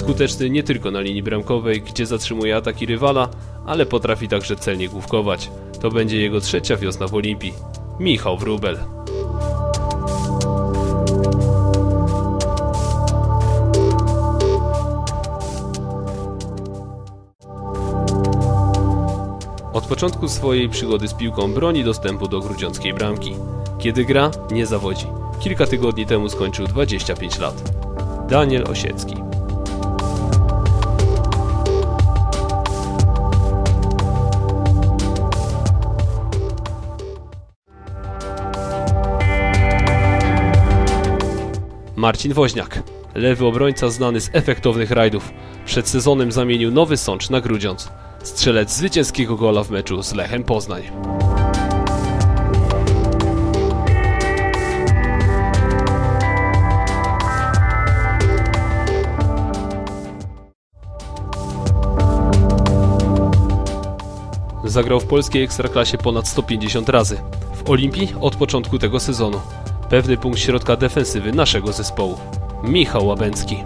Skuteczny nie tylko na linii bramkowej, gdzie zatrzymuje ataki rywala, ale potrafi także celnie główkować. To będzie jego trzecia wiosna w Olimpii. Michał Wrubel. Od początku swojej przygody z piłką broni dostępu do grudziąckiej bramki. Kiedy gra, nie zawodzi. Kilka tygodni temu skończył 25 lat. Daniel Osiecki. Marcin Woźniak. Lewy obrońca znany z efektownych rajdów. Przed sezonem zamienił Nowy Sącz na Grudziądz. Strzelec zwycięskiego gola w meczu z Lechem Poznań. Zagrał w polskiej ekstraklasie ponad 150 razy. W Olimpii od początku tego sezonu. Pewny punkt środka defensywy naszego zespołu. Michał Łabęcki.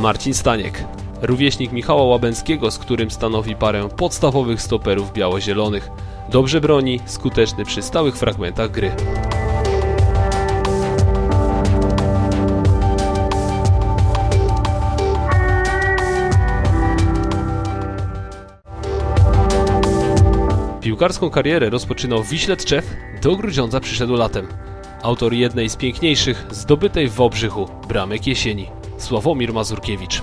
Marcin Staniek. Rówieśnik Michała Łabęckiego, z którym stanowi parę podstawowych stoperów biało-zielonych. Dobrze broni, skuteczny przy stałych fragmentach gry. Piłkarską karierę rozpoczynał w Wiśle Tczew, do Grudziądza przyszedł latem. Autor jednej z piękniejszych, zdobytej w Wałbrzychu, bramek jesieni. Sławomir Mazurkiewicz.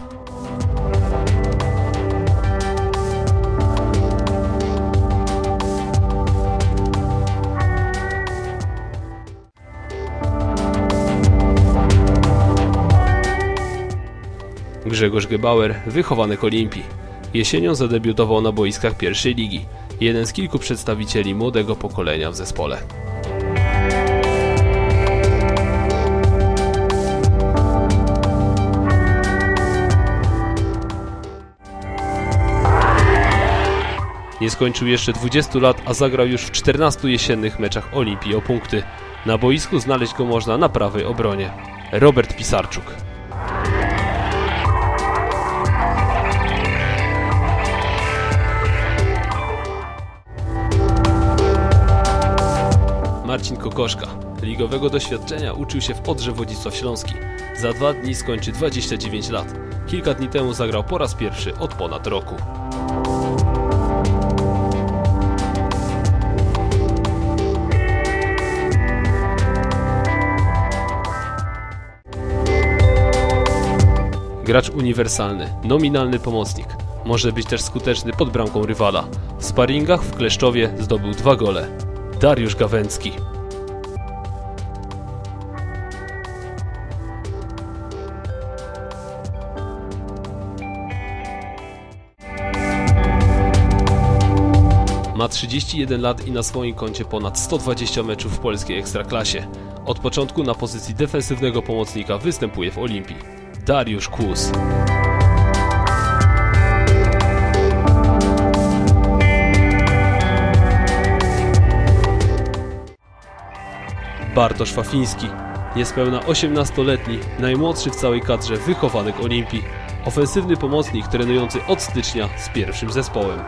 Grzegorz Gebauer, wychowanek Olimpii. Jesienią zadebiutował na boiskach pierwszej ligi. Jeden z kilku przedstawicieli młodego pokolenia w zespole. Nie skończył jeszcze 20 lat, a zagrał już w 14 jesiennych meczach Olimpii o punkty. Na boisku znaleźć go można na prawej obronie. Robert Pisarczuk. Marcin Kokoszka. Ligowego doświadczenia uczył się w Odrze Wodzisław Śląski. Za dwa dni skończy 29 lat. Kilka dni temu zagrał po raz pierwszy od ponad roku. Gracz uniwersalny, nominalny pomocnik. Może być też skuteczny pod bramką rywala. W sparingach w Kleszczowie zdobył dwa gole. Dariusz Gawęcki. Ma 31 lat i na swoim koncie ponad 120 meczów w polskiej ekstraklasie. Od początku na pozycji defensywnego pomocnika występuje w Olimpii. Dariusz Kłus. Bartosz Fafiński. Niespełna 18-letni, najmłodszy w całej kadrze wychowanek Olimpii. Ofensywny pomocnik trenujący od stycznia z pierwszym zespołem.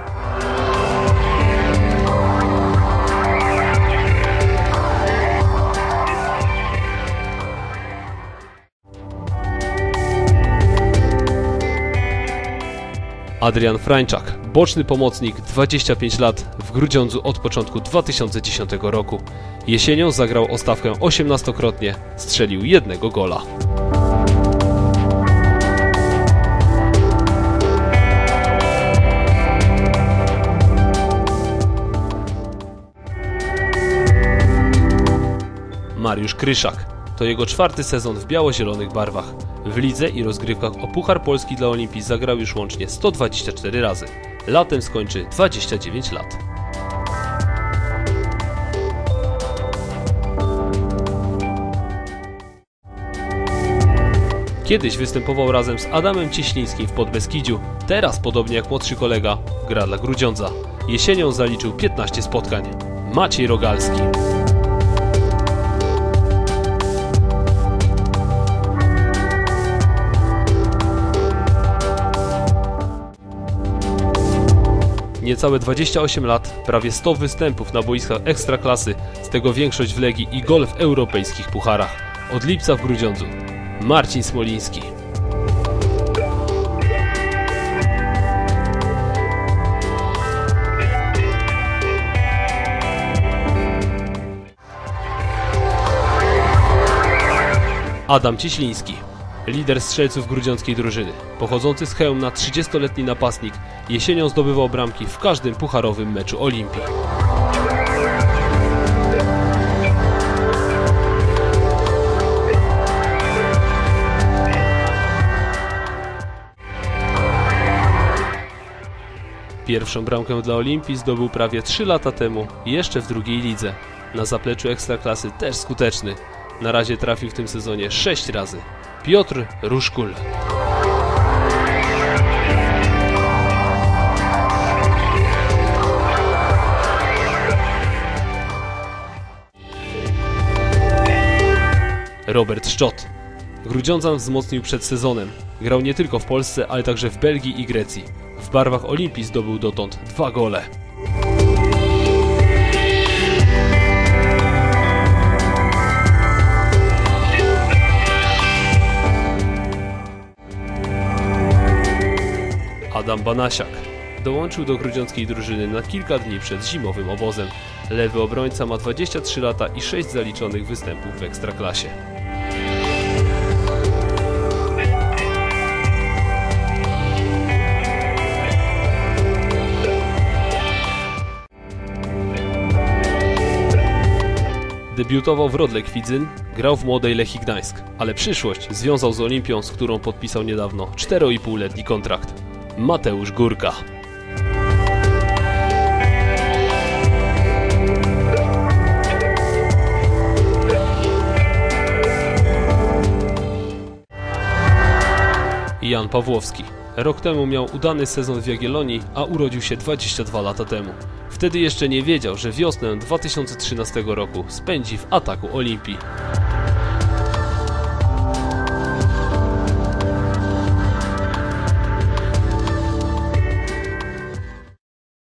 Adrian Frańczak, boczny pomocnik, 25 lat, w Grudziądzu od początku 2010 roku. Jesienią zagrał o stawkę 18-krotnie, strzelił jednego gola. Mariusz Kryszak. To jego czwarty sezon w biało-zielonych barwach. W lidze i rozgrywkach o Puchar Polski dla Olimpii zagrał już łącznie 124 razy. Latem skończy 29 lat. Kiedyś występował razem z Adamem Cieślińskim w Podbeskidziu, teraz podobnie jak młodszy kolega gra dla Grudziądza. Jesienią zaliczył 15 spotkań. Maciej Rogalski. Niecałe 28 lat, prawie 100 występów na boiskach ekstraklasy, z tego większość w Legii i gol w europejskich pucharach. Od lipca w Grudziądzu. Marcin Smoliński. Adam Cieśliński, lider strzelców grudziąckiej drużyny. Pochodzący z Chełmna 30-letni napastnik, jesienią zdobywał bramki w każdym pucharowym meczu Olimpii. Pierwszą bramkę dla Olimpii zdobył prawie 3 lata temu, jeszcze w drugiej lidze. Na zapleczu ekstraklasy też skuteczny. Na razie trafił w tym sezonie 6 razy. Piotr Ruszkul. Robert Szczot. Grudziądzan wzmocnił przed sezonem. Grał nie tylko w Polsce, ale także w Belgii i Grecji. W barwach Olimpii zdobył dotąd dwa gole. Banasiak dołączył do grudziąckiej drużyny na kilka dni przed zimowym obozem. Lewy obrońca ma 23 lata i 6 zaliczonych występów w ekstraklasie. Debiutował w Rodle Kwidzyn, grał w młodej Lechii Gdańsk, ale przyszłość związał z Olimpią, z którą podpisał niedawno 4,5-letni kontrakt. Mateusz Górka. Jan Pawłowski. Rok temu miał udany sezon w Jagiellonii, a urodził się 22 lata temu. Wtedy jeszcze nie wiedział, że wiosnę 2013 roku spędzi w ataku Olimpii.